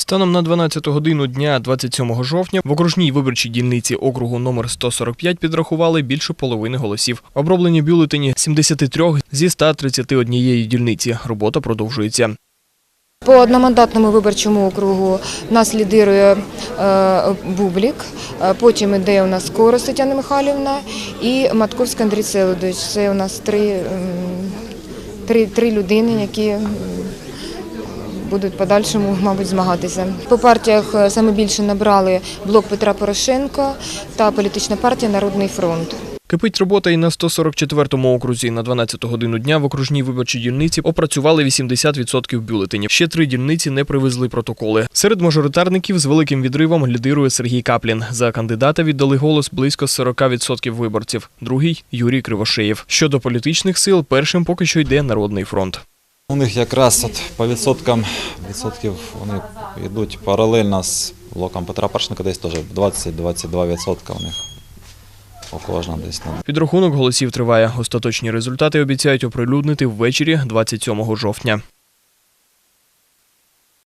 Станом на 12 годину дня 27 жовтня в окружній виборчій дільниці округу номер 145 підрахували більше половини голосів. Оброблені бюлетені 73 зі 131 дільниці. Робота продовжується. По одномандатному виборчому округу нас лідирує е, Бублік, е, потім іде у нас Корос Тетяна Михайлівна і Матковський Андрій Селодович. Це у нас три, три, три людини, які будуть подальшому, мабуть, змагатися. По партіях е, саме більше набрали блок Петра Порошенка та політична партія Народний фронт. Кипить робота і на 144-му окрузі. На 12-ту годину дня в окружній виборчій дільниці опрацювали 80% бюлетенів. Ще три дільниці не привезли протоколи. Серед мажоритарників з великим відривом лідирує Сергій Каплін. За кандидата віддали голос близько 40% виборців. Другий Юрій Кривошеєв. Щодо політичних сил, першим поки що йде Народний фронт. У них якраз от по відсоткам відсотків вони йдуть паралельно з блоком Петра Паршника, десь теж 20-22 відсотка у них у кожного десь. Підрахунок голосів триває. Остаточні результати обіцяють оприлюднити ввечері 27 жовтня.